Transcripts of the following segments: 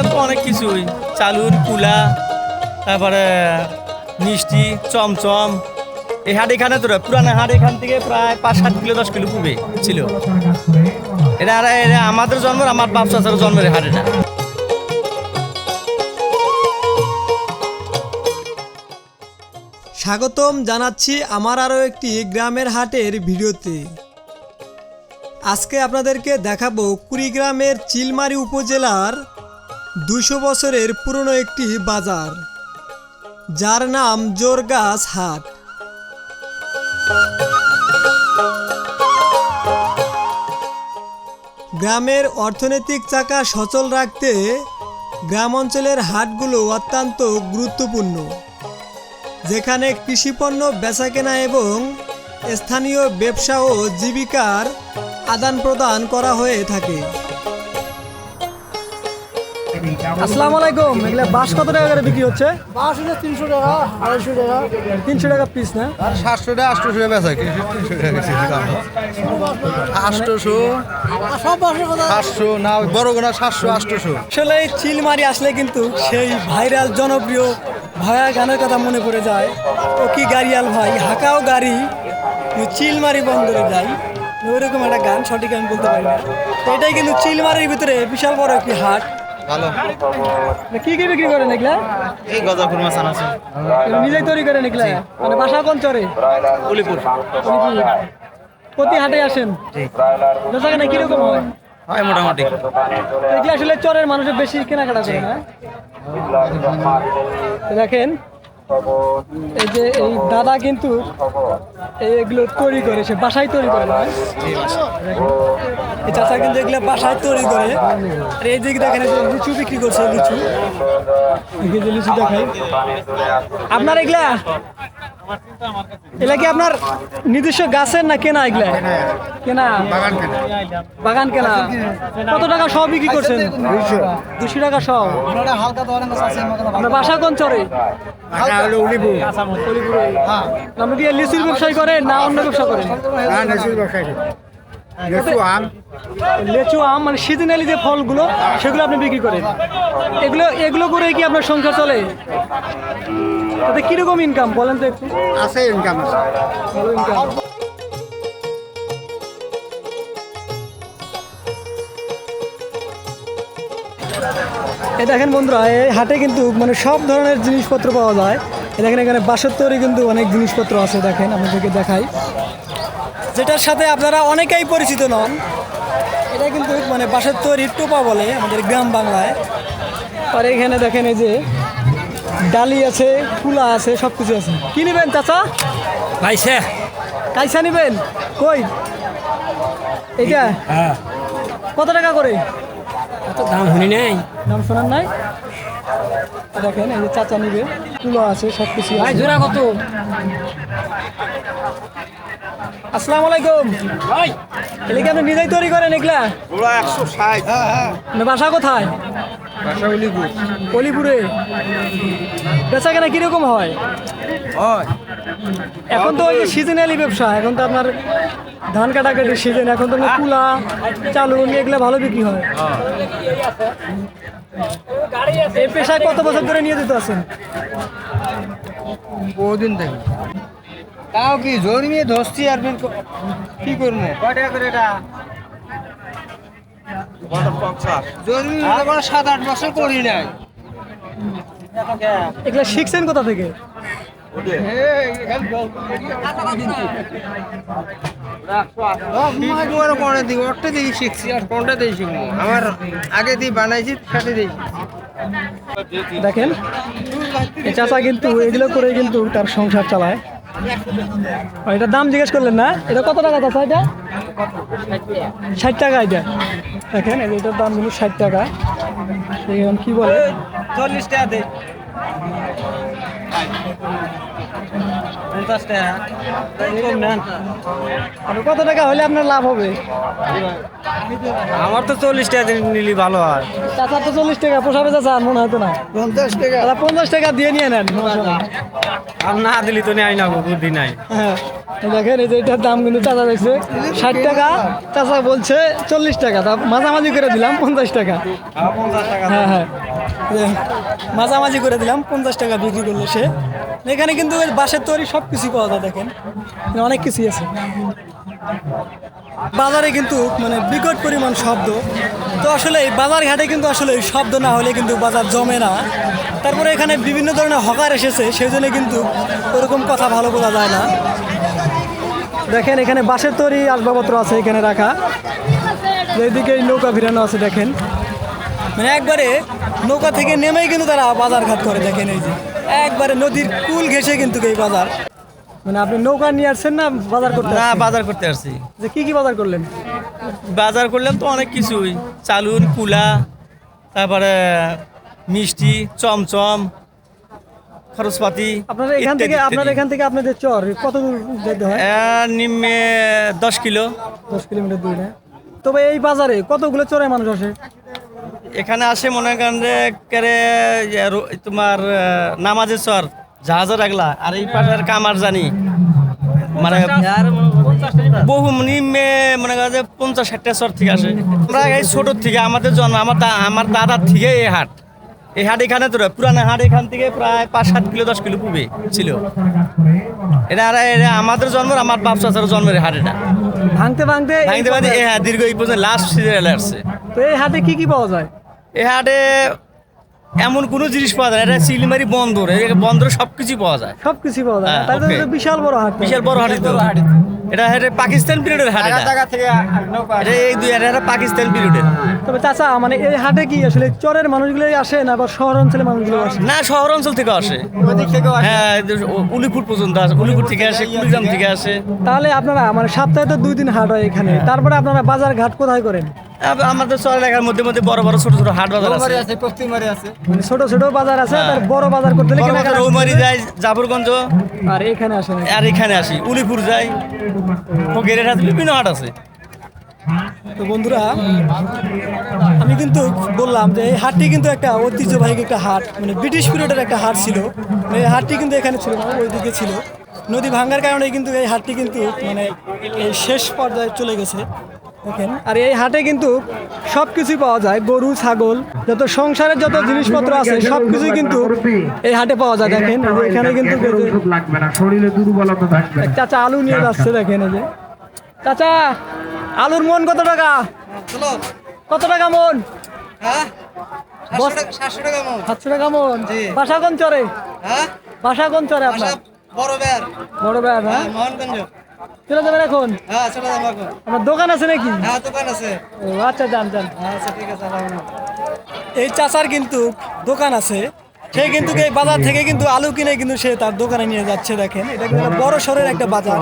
করলে তো অনেক কিছুই। চালুর, কুলা, তারপরে মিষ্টি, চমচম। এই হাট এখানে তো পুরানো হাট এখান থেকে প্রায় পাঁচ সাত কিলো, দশ কিলো পূবে ছিল। এটা এটা আমাদের জন্ম আমার বাপ চাচার জন্মের হাট এটা। স্বাগতম জানাচ্ছি আমার আরও একটি গ্রামের হাটের ভিডিওতে। আজকে আপনাদেরকে দেখাবো কুড়িগ্রামের চিলমারি উপজেলার দুশো বছরের পুরনো একটি বাজার, যার নাম জোরগাছ হাট। গ্রামের অর্থনৈতিক চাকা সচল রাখতে গ্রাম অঞ্চলের হাটগুলো অত্যন্ত গুরুত্বপূর্ণ, যেখানে কৃষিপণ্য বেচাকেনা এবং স্থানীয় ব্যবসা ও জীবিকার আদান প্রদান করা হয়ে থাকে। আসসালামু আলাইকুম। এগুলা বাস কত টাকা করে বিক্রি হচ্ছে? বাস হচ্ছে তিনশো টাকা আড়াইশো টাকা। তিনশো টাকা পিস না? আর সাতশো টাকা আটশোশো টাকা বেচা বেশি আটশোশো কথা। সাতশো না বড় গোনা সাতশো আটশোশো আসলে এই চিলমারি আসলে কিন্তু সেই ভাইরাল জনপ্রিয় ভায়া গানের কথা মনে পড়ে যায়। ও কি গাড়িয়াল ভাই? হাঁকাও গাড়ি। চিলমারি বন্দরে যাই। ওইরকম একটা গান সঠিক আমি বলতে পারি না। তো এটাই কিন্তু চিলমারির ভিতরে বিশাল বড় একটি হাট। ভালো। কি কি বিক্রি করেন এগুলা? এই গজা খুরমা নিজেই তৈরি করেন এগুলা? মানে বাসা কোন চরে? উলিপুর। প্রতি হাটে আসেন? বেচাকেনা কীরকম হয়? হয় মোটামুটি। এগুলো আসলে চরের মানুষের বেশি কেনাকাটা করে না? দেখেন এই যে এই দাদা কিন্তু এগুলো তৈরি করে, সে বাসায় তৈরি করে দেখেন। এই চাষা কিন্তু এগুলো বাসায় তৈরি করে। আর এই দিকে দেখেন লিচু বিক্রি করছে, লিচু। লিচু দেখাই। আপনার এগুলা? এগুলা কি আপনার নিজস্ব গাছের না কেনা এগুলা? কেনা? বাগান কেনা। বাগান কেনা। কত টাকা সব বিক্রি করছেন? দুশো টাকা সব। আপনার বাসা কোন চরে? আপনি কি লিচুর ব্যবসায় করেন না অন্য ব্যবসা করেন? লেচু আম মানে সিজনালি যে ফলগুলো সেগুলো আপনি বিক্রি করেন। এগুলো এগুলো করে কি আপনার সংসার চলে? তাতে কীরকম ইনকাম বলেন তো একটু? আছে ইনকাম আছে। ভালো ইনকাম এই দেখেন বন্ধুরা এই হাটে কিন্তু মানে সব ধরনের জিনিসপত্র পাওয়া যায়। এই দেখেন এখানে বাঁশের তৈরি কিন্তু অনেক জিনিসপত্র আছে দেখেন আপনাদেরকে দেখাই। যেটার সাথে আপনারা অনেকেই পরিচিত নন। এটা কিন্তু মানে বাঁশের তৈরি টোপা বলে আমাদের গ্রাম বাংলায়। আর এখানে দেখেন এই যে ডালি আছে কুলা আছে সব কিছু আছে। কি নেবেন চাচা? ভাইছে কাইসা নেবেন? কই? এটা হ্যাঁ। কত টাকা করে? এত দাম শুনি নাই। দাম শোনার নাই? দেখেন এই যে চাচা নিবে কুলো আছে সব কিছু ভাই জোড়া কত? আসসালামু আলাইকুম। ভাই। এলে কি আপনি নিজেই তৈরি করেন এগুলা? ওরা একশো ষাট। বাসা কোথায়? অলিপুরে বেচা কেনা কীরকম হয়? এখন তো ওই যে সিজনালি ব্যবসা এখন তো আপনার ধান কাটা কাটির সিজন এখন তো কুলা চালুন এগুলো ভালো বিক্রি হয়। এই পেশায় কত বছর ধরে নিয়ে যেতে আছেন? বহুদিন থেকে। তাও কি জন্মিয়ে ধরছি আর বের ক- কি করব? কয় টাকা করে এটা? সাত আট বছর করি নাই এগুলো শিখছেন কোথা থেকে? দিই দিয়ে শিখছি আর কোনটা দিয়ে শিখব? আমার আগে দিয়ে বানাইছি সাথে দিয়ে দেখেন চাচা কিন্তু এগুলো করে কিন্তু তার সংসার চালায়। এটার দাম জিজ্ঞেস করলেন না? এটা কত টাকা চাচা এটা? ষাট টাকা এটা। দেখেন এটার দাম কিন্তু ষাট টাকা। কি বলে? চল্লিশ টাকা পঞ্চাশ টাকা। নেন। কত টাকা হলে আপনার লাভ হবে? আমার তো চল্লিশ টাকা নিলি ভালো হয়। চাচা তো চল্লিশ টাকা পোষাবে চাচা মনে হতো না? পঞ্চাশ টাকা। পঞ্চাশ টাকা দিয়ে নিয়ে নেন আর না দিলি তো নেই না বুদ্ধি নাই। হ্যাঁ। দেখেন এই যে এটার দাম কিন্তু চাচা দেখছে। ষাট টাকা চাচা বলছে চল্লিশ টাকা। তা মাঝামাঝি করে দিলাম পঞ্চাশ টাকা। পঞ্চাশ টাকা। হ্যাঁ হ্যাঁ। মাঝামাঝি করে দিলাম পঞ্চাশ টাকা বিক্রি করল সে। এখানে কিন্তু বাঁশের তৈরি সব কিছুই পাওয়া যায়, দেখেন। অনেক কিছুই আছে। বাজারে কিন্তু মানে বিকট পরিমাণ শব্দ। তো আসলে বাজার ঘাটে কিন্তু আসলে শব্দ না হলে কিন্তু বাজার জমে না। তারপরে এখানে বিভিন্ন ধরনের হকার এসেছে সেই জন্য কিন্তু ওরকম কথা ভালো বোঝা যায় না। দেখেন, এখানে বাঁশের তৈরি আসবাবপত্র আছে এখানে রাখা। এইদিকে এই নৌকা ভিড়ানো আছে, দেখেন। মানে একবারে নৌকা থেকে নেমেই কিন্তু তারা বাজার ঘাট করে, দেখেন এই যে। একবারে নদীর কুল ঘেসে কিন্তু এই বাজার। মানে আপনি নৌকা নিয়ে আসছেন না বাজার করতে না বাজার করতে আসছি। যে কি কি বাজার করলেন? বাজার করলাম তো অনেক কিছুই। চালুন কুলা তারপরে মিষ্টি চমচম খরচপাতি আপনারা এখান থেকে আপনার এখান থেকে আপনাদের চর কত দূর যেতে হয়? নিম্নে দশ কিলো। দশ কিলোমিটার দূরে। তবে এই বাজারে কতগুলো চরে মানুষ আসে? এখানে আসে মনে করেন যে ইয়ে তোমার নামাজের চর জাহাজের আগলা আর এই পাশের কামার জানি। মানে বহু নিম্নে মনে করেন যে পঞ্চাশ ষাটটা চর থেকে আসে। আমরা এই ছোটোর থেকে আমাদের জন্ম আমার আমার দাদার থেকে এই হাট। এই হাট এখানে তো। পুরানো হাট এখান থেকে প্রায় পাঁচ সাত কিলো দশ কিলো পূবে ছিল। এটা আর এটা আমাদের জন্ম আমার বাপ চাচার জন্মের হাট এটা। ভাঙতে ভাঙতে ভাঙতে ভাঙতে এই হাট দীর্ঘ এই পর্যন্ত লাস্ট সিজনে আসছে। তো এই হাটে কি কি পাওয়া যায়? এ হাটে এমন কোনো জিনিস পাওয়া যায় এটা চিলমারি বন্দর বন্দর সব কিছুই পাওয়া যায়। সব কিছু পাওয়া যায় হ্যাঁ, তাহলে তো বিশাল বড় হাট বিশাল বড় হাট এটা। হেটে পাকিস্তান পিরিয়ডের হাট এটা। জায়গা থেকে এটা এই দুই এটা এটা পাকিস্তান পিরিয়ডের। তবে চাচা মানে এই হাটে কি আসলে চরের মানুষগুলোই আসে না বা শহর অঞ্চলের মানুষগুলো আসে? না শহর অঞ্চল থেকে আসে। হ্যাঁ উলিপুর পর্যন্ত আসে উলিপুর থেকে আসে কুড়িগ্রাম থেকে আসে। তাহলে আপনারা মানে সপ্তাহে তো দুই দিন হাট হয় এখানে। তারপরে আপনারা বাজার ঘাট কোথায় করেন? আমাদের চর এলাকার মধ্যে মধ্যে বড় বড় ছোট ছোট হাট বাজার আছে। কস্তিমারি আছে। মানে ছোট ছোট বাজার আছে হ্যাঁ। তার বড় বাজার করতে বড় কেনাকাটা রৌমারি যায় জাফরগঞ্জ। আর এখানে আসে আর এখানে আসি উলিপুর যাই ফকিরের হাট বিভিন্ন হাট আছে। তো বন্ধুরা আমি কিন্তু বললাম যে এই হাটটি কিন্তু একটা ঐতিহ্যবাহী একটা হাট মানে ব্রিটিশ পিরিয়ডের একটা হাট ছিল। মানে এই হাটটি কিন্তু এখানে ছিল না ওইদিকে ছিল। নদী ভাঙ্গার কারণে কিন্তু এই হাটটি কিন্তু মানে এই শেষ পর্যায়ে চলে গেছে। দেখেন আর এই হাটে কিন্তু সব কিছুই পাওয়া যায় গরু ছাগল যত সংসারের যত জিনিসপত্র আছে সব কিছুই কিন্তু এই হাটে পাওয়া যায় দেখেন এখানে কিন্তু এই যে ওষুধ লাগবে না শরীরে দুর্বলতা থাকবে না। এক চাচা আলু নিয়ে যাচ্ছে দেখেন এই যে। চাচা আলুর মন কত টাকা? কত টাকা মন? হ্যাঁ? সাতশো টাকা মন। সাতশো টাকা মন? বাসা কোন চরে? হ্যাঁ? বাসা কোন চরে আপনার? বড় বের বড় ব্যাগ হ্যাঁ মোহনগঞ্জ। চলে যাবেন এখন? হ্যাঁ চলে যাব এখন। আপনার দোকান আছে নাকি? হ্যাঁ দোকান আছে। ও আচ্ছা যান যান। আচ্ছা ঠিক আছে এই চাচার কিন্তু দোকান আছে। সে কিন্তু এই বাজার থেকে কিন্তু আলু কিনে কিন্তু সে তার দোকানে নিয়ে যাচ্ছে দেখেন। এটা কিন্তু বড় শহরের একটা বাজার।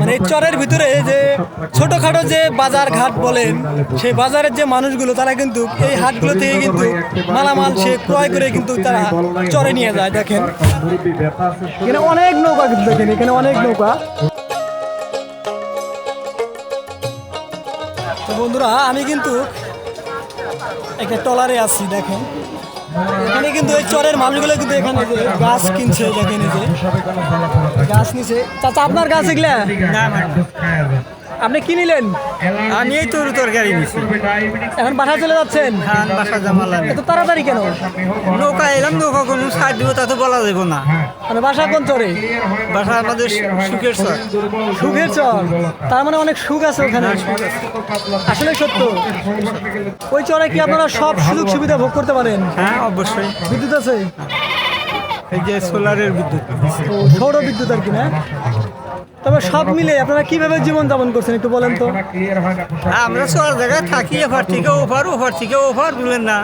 মানে এই চরের ভিতরে যে ছোটখাটো যে বাজার ঘাট বলেন সেই বাজারের যে মানুষগুলো তারা কিন্তু এই হাটগুলো থেকে কিন্তু মালামাল সে ক্রয় করে কিন্তু তারা চরে নিয়ে যায় দেখেন। এখানে অনেক নৌকা কিন্তু দেখেন এখানে অনেক নৌকা। বন্ধুরা, আমি কিন্তু একটা টলারে আছি, দেখেন। এখানে কিন্তু ওই চরের মানুষগুলো কিন্তু এখানে যে গাছ কিনছে, দেখেন গাছ নিছে। চাচা, আপনার গাছ এগুলা? আপনি কি নিলেন? আমি এই তোর তরকারি নিছি। এখন বাসা চলে যাচ্ছেন? ধান বাসা জামালাম এত তাড়াতাড়ি কেন? নৌকা এলাম নৌকা কোনো সার দিব তা তো বলা যাব না। মানে বাসা কোন চরে? বাসা আমাদের সুখের সর সুখের চর। তার মানে অনেক সুখ আছে ওখানে। আসলে সত্য। ওই চরে কি আপনারা সব সুযোগ সুবিধা ভোগ করতে পারেন? হ্যাঁ অবশ্যই। বিদ্যুৎ আছে? এই যে সোলারের বিদ্যুৎ। ও সৌর বিদ্যুৎ আর কি না? তবে সব মিলে আপনারা কীভাবে জীবন যাপন করছেন একটু বলেন তো? হয় আমরা চর জায়গায় থাকি এফার থেকে ওফার ওফার থেকে ওফার বুঝলেন না।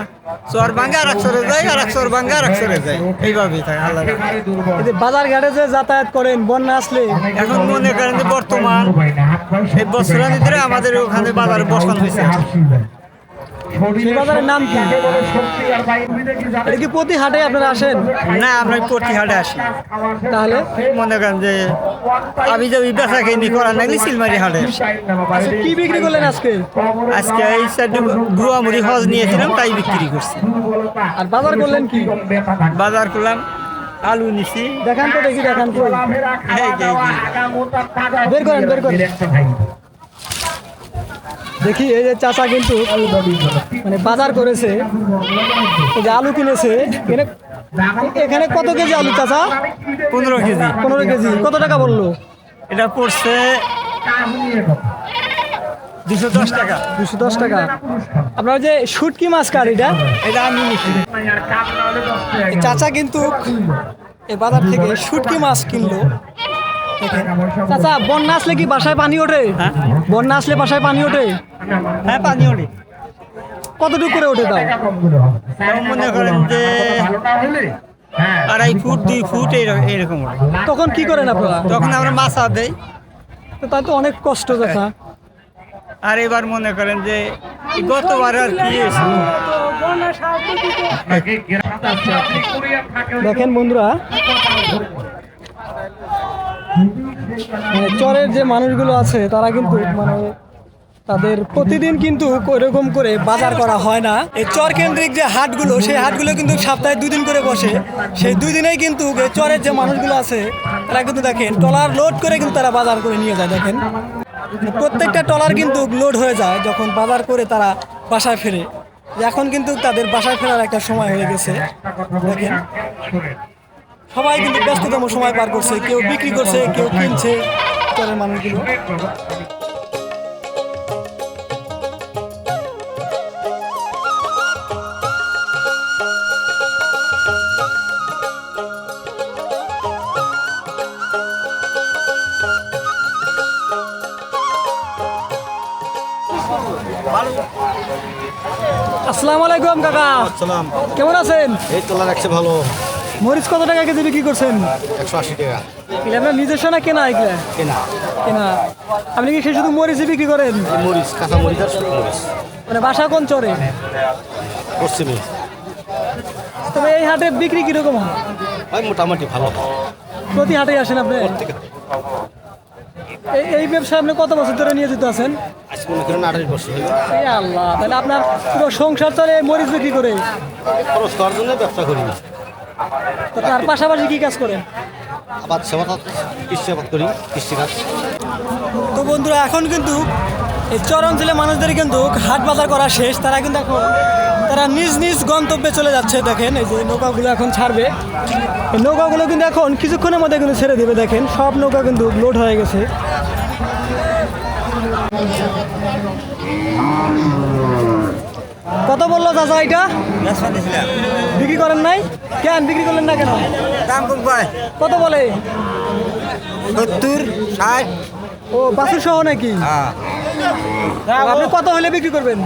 চর ভাঙ্গা আর এক চরে যাই আর এক চর ভাঙ্গা আর এক চরে যাই এইভাবেই থাকে আল্লাহ বাজার ঘাটে যে যাতায়াত করেন বন্যা আসলে? এখন মনে করেন যে বর্তমান এই বছরের ভিতরে আমাদের ওখানে বাজারে বসানো হয়েছে। বাজারের নাম কি? এটা কি প্রতি হাটে আপনারা আসেন? না আমরা প্রতি হাটে আসি। তাহলে? মনে করেন যে আমি যে বেচা কিনি করা নাগলি সিলমারি হাটে। আসি। আচ্ছা, কি বিক্রি করলেন আজকে? আজকে এই সাইডে গুয়ামুড়ি হজ নিয়েছিলাম তাই বিক্রি করছি। আর বাজার করলেন কি? বাজার করলাম আলু নিছি। দেখান তো দেখি দেখান। বের করেন বের করেন। দেখি এই যে চাচা কিন্তু মানে বাজার করেছে। এই যে আলু কিনেছে। এখানে এখানে কত কেজি আলু চাচা? পনেরো কেজি। পনেরো কেজি। কত টাকা বলল? এটা পড়ছে দুশো দশ টাকা। দুশো দশ টাকা। আপনার যে শুটকি মাছ কার এটা? এটা আমি চাচা কিন্তু এই বাজার থেকে শুটকি মাছ কিনলো। চাচা বন্যা আসলে কি বাসায় পানি ওঠে? হ্যাঁ? বন্যা আসলে বাসায় পানি ওঠে? হ্যাঁ পানি ওঠে। কতটুকু করে ওঠে তাও? মনে করেন যে আড়াই ফুট দুই ফুট এইরকম এইরকম ওঠে। তখন কি করেন আপনারা? তখন আমরা মাছা দেই। তো তাই তো অনেক কষ্ট চাচা। আর এবার মনে করেন যে গতবার আর কি হয়েছে? দেখেন বন্ধুরা মানে চরের যে মানুষগুলো আছে, তারা কিন্তু মানে তাদের প্রতিদিন কিন্তু এরকম করে বাজার করা হয় না। এই চর কেন্দ্রিক যে হাটগুলো, সেই হাটগুলো কিন্তু সপ্তাহে দুদিন করে বসে। সেই দুই দিনেই কিন্তু এই চরের যে মানুষগুলো আছে, তারা কিন্তু দেখেন টলার লোড করে কিন্তু তারা বাজার করে নিয়ে যায়, দেখেন। প্রত্যেকটা টলার কিন্তু লোড হয়ে যায় যখন বাজার করে তারা বাসায় ফেরে। এখন কিন্তু তাদের বাসায় ফেরার একটা সময় হয়ে গেছে, দেখেন। সবাই কিন্তু ব্যস্ততম সময় পার করছে কেউ বিক্রি করছে কেউ কিনছে চরের মানুষগুলো। আসসালামু আলাইকুম কাকা। সালাম কেমন আছেন? এই তোলা রাখছে ভালো। মরিচ কত টাকা কেজি বিক্রি করছেন? একশো আশি টাকা। এগুলা আপনার নিজস্ব না কেনা এগুলা কেনা। কেনা। আপনি কি শুধু মরিচই বিক্রি করেন? মরিচ কাঁচা মরিচ আর শুকনো মরিচ। মানে বাসা কোন চরে? পশ্চিমে। তবে এই হাটে বিক্রি কীরকম হয়? হয় মোটামুটি ভালো। প্রতি হাটে আসেন আপনি? এই এই ব্যবসা আপনি কত বছর ধরে নিয়ে যেতে আছেন আঠাশ বছর আল্লাহ তাহলে আপনার পুরো সংসার চলে মরিচ বিক্রি করে। খরচ করার জন্য ব্যবসা করি তো তার পাশাপাশি কি কাজ করেন? আবাদ সেবা কৃষি আবাদ করি কৃষি কাজ। তো বন্ধুরা এখন কিন্তু এই চর অঞ্চলের মানুষদের কিন্তু হাট বাজার করা শেষ। তারা কিন্তু এখন তারা নিজ নিজ গন্তব্যে চলে যাচ্ছে দেখেন। এই যে নৌকাগুলো এখন ছাড়বে। এই নৌকাগুলো কিন্তু এখন কিছুক্ষণের মধ্যে কিন্তু ছেড়ে দেবে দেখেন। সব নৌকা কিন্তু লোড হয়ে গেছে। কত বলল চাচা এটা? বিক্রি করেন নাই? কেন বিক্রি করলেন না কেন? দাম কম কত বলে? সত্তর ষাট। ও বাসুর সহ নাকি? হ্যাঁ। আপনি কত হলে বিক্রি করবেন?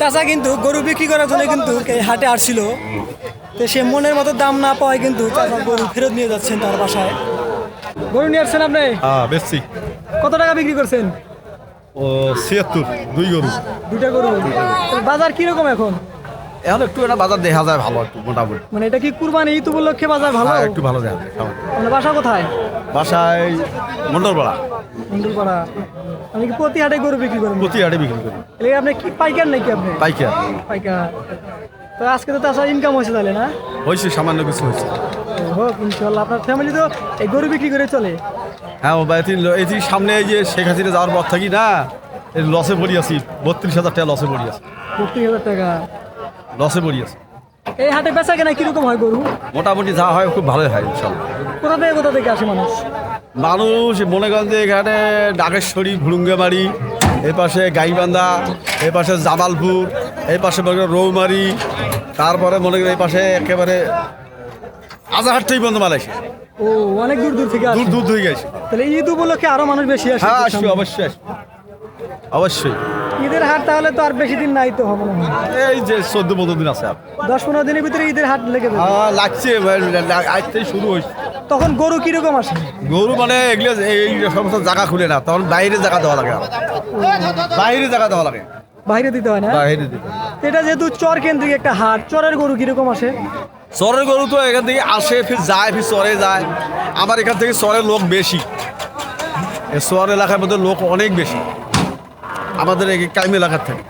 চাচা কিন্তু গরু বিক্রি করার জন্য কিন্তু হাটে আসছিল। তো সে মনের মতো দাম না পাওয়ায় কিন্তু চাচা গরু ফেরত নিয়ে যাচ্ছেন তার বাসায়। গরু নিয়ে আসছেন আপনি? হ্যাঁ বেশি কত টাকা বিক্রি করছেন? ও ছিয়াত্তর দুই গরু। দুইটা গরু। বাজার কীরকম এখন? এখন একটু একটা বাজার দেখা যায় ভালো একটু মোটামুটি। মানে এটা কি কুরবানি ঈদ উপলক্ষে বাজার ভালো? হ্যাঁ একটু ভালো দেখা যায় খাওয়া। বাসা কোথায়? বাসায় মন্ডলপাড়া। মন্ডলপাড়া। আপনি কি প্রতি হাটে গরু বিক্রি করেন প্রতি হাটে বিক্রি করি। এলে আপনি কি পাইকার নাকি আপনি? পাইকার। পাইকার। তো আজকে তো তাছাড়া ইনকাম হয়েছে তাহলে না? হয়েছে সামান্য কিছু হয়েছে। হোক ইনশাল্লাহ আপনার ফ্যামিলি তো এই গরু বিক্রি করে চলে। হ্যাঁ ও এই সামনে এই যে শেখ হাসিনা যাওয়ার পর থাকি না লসে পড়ি আছি বত্রিশ হাজার টাকা লসে পড়ি আছে। বত্রিশ হাজার টাকা। লসে পড়ি আছে। এই হাটে বেচা কেনা কীরকম হয় গরু? মোটামুটি যা হয় খুব ভালোই হয় ইনশাল্লাহ। কোথা থেকে কোথা থেকে আসে মানুষ? মানুষ মনে করেন যে এখানে ডাকেশ্বরী ভুলুঙ্গামারি এই পাশে গাইবান্ধা এই পাশে জামালপুর এই পাশে মনে করেন রৌমারি তারপরে মনে করেন এই পাশে একেবারে আজাহাট থেকে বন্ধ মাল আসে ও অনেক দূর দূর থেকে আসে দূর দূর থেকে আসে তাহলে ঈদ উপলক্ষে আরও মানুষ বেশি আসে হ্যাঁ আসবে অবশ্যই আসবে। অবশ্যই। ঈদের হাট তাহলে তো আর বেশি দিন নাই তো হবে না। এই যে চোদ্দ পনেরো দিন আছে আর। দশ পনেরো দিনের ভিতরে ঈদের হাট লেগে যাবে। হ্যাঁ লাগছে আজ থেকে শুরু হয়েছে। তখন গরু কীরকম আসে? গরু মানে এগুলো এই সমস্ত জায়গা খুলে না তখন বাইরে জায়গা দেওয়া লাগে বাইরে জায়গা দেওয়া লাগে। বাইরে দিতে হয় না? বাইরে দিতে এটা যেহেতু চর কেন্দ্রিক একটা হাট চরের গরু কীরকম আসে? চরের গরু তো এখান থেকে আসে ফির যায় ফির চরে যায়। আমার এখান থেকে চরের লোক বেশি। চর এলাকার মধ্যে লোক অনেক বেশি। আমাদের এই কাইম এলাকার থেকে।